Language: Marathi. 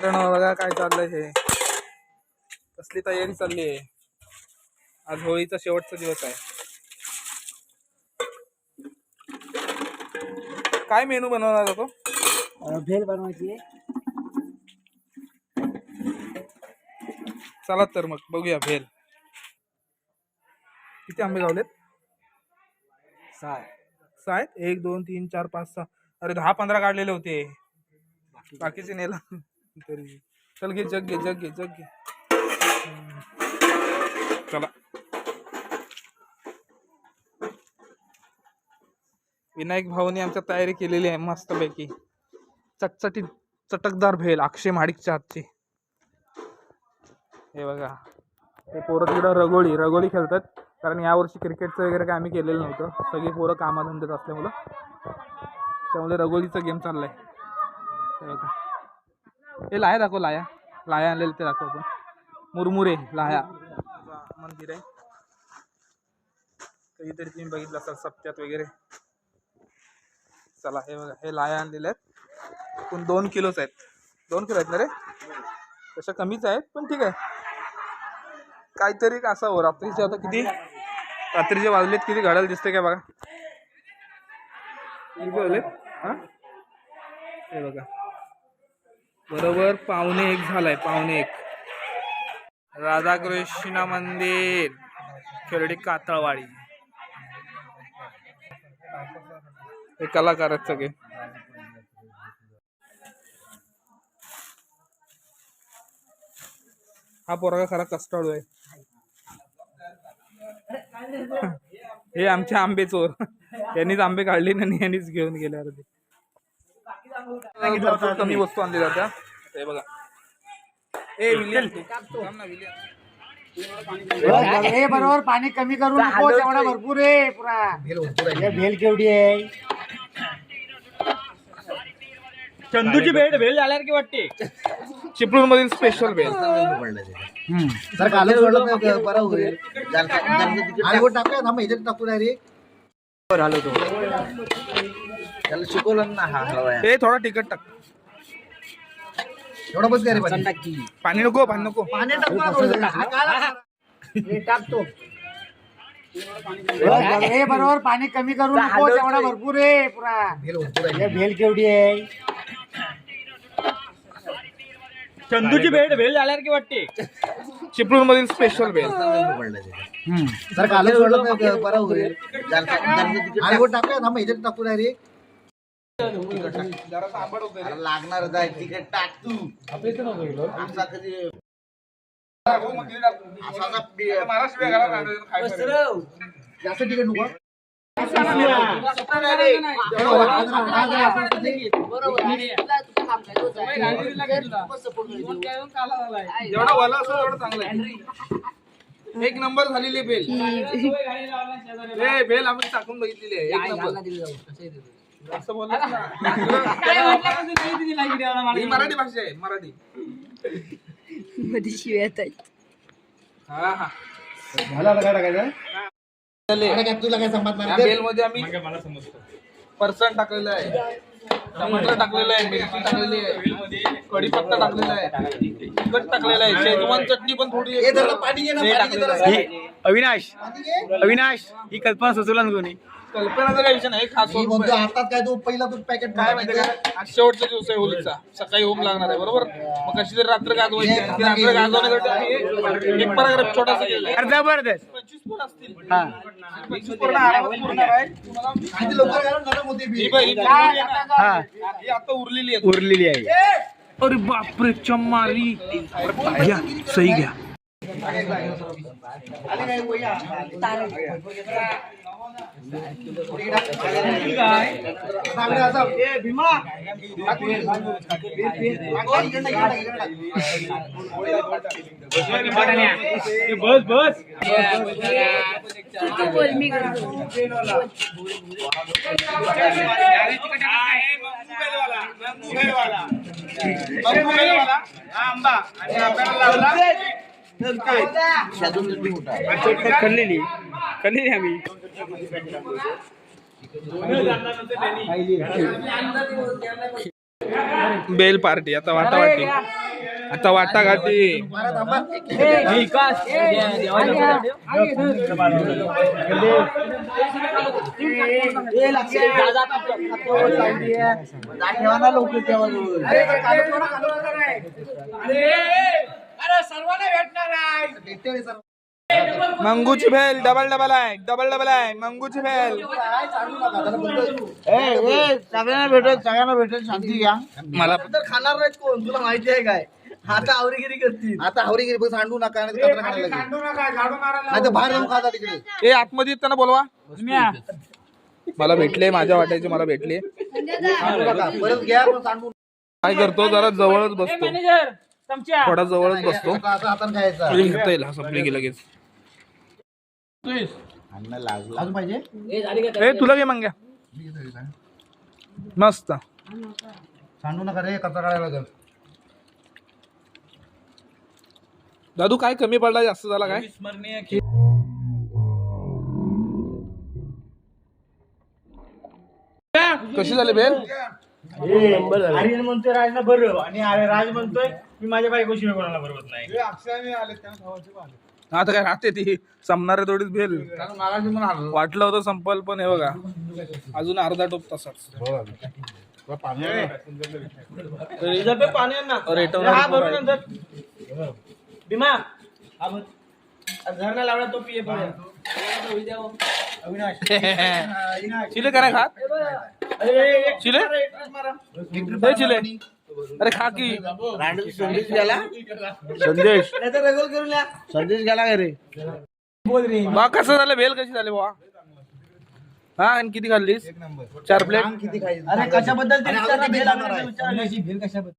मित्रांनो बघा काय चाललंय हे. कसली तयारी चालली आहे. आज होळीचा शेवटचा दिवस आहे. काय मेनू बनवणार होतो भेल बनवायची चला तर मग बघूया भेल. किती आंबे गावलेत साय आहेत? एक दोन तीन चार पाच सहा. अरे दहा पंधरा काढलेले होते. बाकीचे नेला. तरी. चल घे जग घे जग घे जग घे. चला. विनायक भाऊनी आमच्या तयारी केलेली आहे मस्तपैकी. चटचटीत चटकदार भेल अक्षय महाडिकच्या हातची. हे बघा. हे पोरं तिकडं रगोळी रगोळी खेळतात. कारण यावर्षी क्रिकेटचं वगैरे काय आम्ही केलेलं नव्हतं. सगळी पोरं कामाधंद्यात असल्यामुळं. त्यामुळे रगोळीचा गेम चाललाय. हे बघा. हे लाया दाखव लाया लाया आणलेलं ते दाखव आपण. मुरमुरे लाया मंदिर आहे. कधीतरी तुम्ही बघितलं असाल सप्त्यात वगैरे. चला हे बघा हे लाया आणलेले आहेत. पण दोन किलोच आहेत. दोन किलो आहेत ना रे? तशा कमीच आहेत पण ठीक आहे. काहीतरी असा हो रात्रीचे आता किती? रात्रीचे वाजलेत किती घडायला दिसते काय बघा? किती हा? हे बघा. बरोबर पावणे एक झालाय पावणे एक. राधाकृष्ण मंदिर खेरडी कातळवाडी. हे कलाकार आहेत सगळे. हा पोरगा खरा कष्टाळू आहे. हे आमचे आंबे चोर यांनीच आंबे काढले आणि यांनीच घेऊन गेले अर्धे. भरपूर कमी वस्तू आणली जात्या. हे बघा. ए विलियम थांब ना, विलियम. हे बरोबर पाणी कमी करू नको तेवढा भरपूर आहे पुरा. भेल केवढी आहे? चंदूची भेट भेल झाल्यावर की वाटते. चिपळूण मधील स्पेशल बेल जर कालच बरं होईल. टाकूया थांबा इथे टाकू डायरेक्ट आलो तो. त्याला शिकवलं ना हा हलवाया. हे थोडा तिखट टाक. एवढा बस काय रे पाणी नको पाणी नको. पाणी टाकतो हे बरोबर पाणी कमी करू नको तेवढा भरपूर आहे पुरा. हे भेल केवढी आहे? चंदूची भेट भेल झाल्यावर की वाटते. चिपळूण मधील स्पेशल बेल जर कालच सोडलं तर बरं होईल आणि वर टाकूया थांबा इथे टाकू लागणार तिकडे टाक तू असा कधी असा बी- जास्त तिकीट नको जेवढा वाला असं तेवढं चांगलं आहे. एक नंबर झालेली बेल. ए बेल आम्ही टाकून बघितलेली आहे. एक नंबर. असं बोललास ना. ही मराठी भाषा आहे मराठी. मध्ये शिव्या येत आहेत. हा हा. काय तुला काय समजणार या बेल मध्ये आम्ही परसन टाकलेलं आहे. टमाटर टाकलेलं आहे मिरची टाकलेली आहे कढीपत्ता टाकलेला आहे तिखट टाकलेलं आहे शेजवान चटणी पण थोडी हे हे. अविनाश. अविनाश ही कल्पना सुचवला ना कोणी कल्पनाचा काही विषय नाही खास मी म्हणतो हातात काय तू पहिला तू पॅकेट काय माहिती का? आज शेवटचा दिवस आहे होलीचा. सकाळी होम लागणार आहे बरोबर? मग कशी तरी रात्र गाजवायची ती रात्र गाजवण्यासाठी एक पॅराग्राफ छोटासा केलाय. अरे जबरदस्त. पंचवीस पोरं असतील. हा. पंचवीस पोरं आरामात पुरणार आहे तुम्हाला आणि ती लवकर घालून नरम होते बी. ही बघ, ही पूर्ण आहे ना. हा. ही आता उरलेली आहे. उरलेली आहे. अरे बापरे चम्मारी. घ्या सही घ्या. बस बस. बोल मी आंबा आणि आपल्याला लावला खाल्लेली. खाल्लेली आम्ही. बेल पार्टी आता वाटा वाटी आता वाटा घाटी मंगूची भेल डबल डबल आहे डबल डबल आहे मंगूची भेल. सगळ्यांना भेटेल सगळ्यांना भेटेल शांती घ्या. मला तर खाणार नाहीत कोण तुला माहिती आहे काय? आता आवरीगिरी करतील. आता आवरीगिरी बघ सांडू नका नाही तर कचरा खायला लागेल. नाही तर बाहेर जाऊन खाता तिकडे. ए आतमध्ये येताना बोलवा. मला भेटले माझ्या वाट्याचे मला भेटले. सांडू नका परत घ्या पण सांडू काय करतो जरा जवळच बसतो. मॅनेजर. थोडा जवळच बसतो. म्हणजे घेता येईल हा की लगेच. अजून पाहिजे? ए तुला घे मंग्या. मस्त. सांडू नका रे कचरा काढायला लागेल. दादू काय कमी पडला जास्त झाला काय? कशी झाली बेल? आर्यन म्हणतोय राजला बरं आणि अरे राज म्हणतोय मी माझ्या बायकोशिवाय कोणाला बरोबर नाही. आता काय राहते ती? संपणारे थोडीच बेल मागाशी पण आलो वाटलं होतं संपल पण हे बघा. अजून अर्धा टोप तसाच. रिझर्व पाणी आण ना. हा भरून भीमा. हा भर. लावला तो पिये नाही खात चिले? हे चिले. अरे खा की. संदेश गेला संदेश. संदेश गेला का रे बा कसं झालं? बेल कशी झाली बा हा आणि किती खाल्लीस? चार प्लेट किती अरे कशाबद्दल?